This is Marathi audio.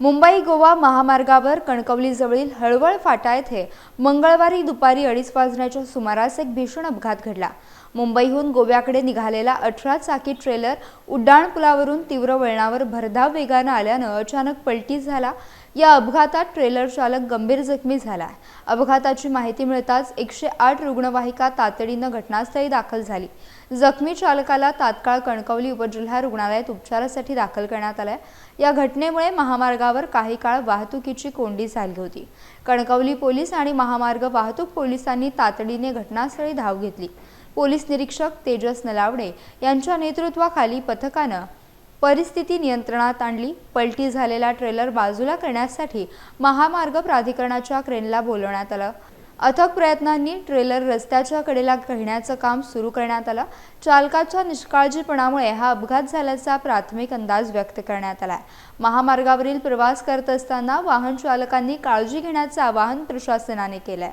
मुंबई गोवा महामार्गावर कणकवलीजवळील हळवळ फाटा येथे मंगळवारी दुपारी अडीच वाजण्याच्या सुमारास एक भीषण अपघात घडला. मुंबईहून गोव्याकडे निघालेला अठरा चाकी ट्रेलर उड्डाणपुलावरून तीव्र वळणावर भरधाव वेगानं आल्यानं अचानक पलटी झाला. या अपघातात ट्रेलर चालक गंभीर जखमी झाला. अपघाताची माहिती मिळताच एकशे आठ रुग्णवाहिका तातडीनं घटनास्थळी दाखल झाली. जखमी चालकाला तात्काळ कणकवली उपजिल्हा रुग्णालयात उपचारासाठी दाखल करण्यात आलाय. या घटनेमुळे मार्गावर काही काळ वाहतुकीची कोंडी झाली होती. कणकवली पोलीस आणि महामार्ग वाहतूक पोलिसांनी तातडीने घटनास्थळी धाव घेतली. पोलीस निरीक्षक तेजस नलावडे यांच्या नेतृत्वाखाली पथकानं परिस्थिती नियंत्रणात आणली. पलटी झालेला ट्रेलर बाजूला करण्यासाठी महामार्ग प्राधिकरणाच्या क्रेनला बोलवण्यात आलं. अथक प्रयत्नांनी ट्रेलर रस्त्याच्या कडेला घेण्याचं काम सुरू करण्यात आलं. चालकाच्या निष्काळजीपणामुळे हा अपघात झाल्याचा प्राथमिक अंदाज व्यक्त करण्यात आलाय. महामार्गावरील प्रवास करत असताना वाहन चालकांनी काळजी घेण्याचं आवाहन प्रशासनाने केलंय.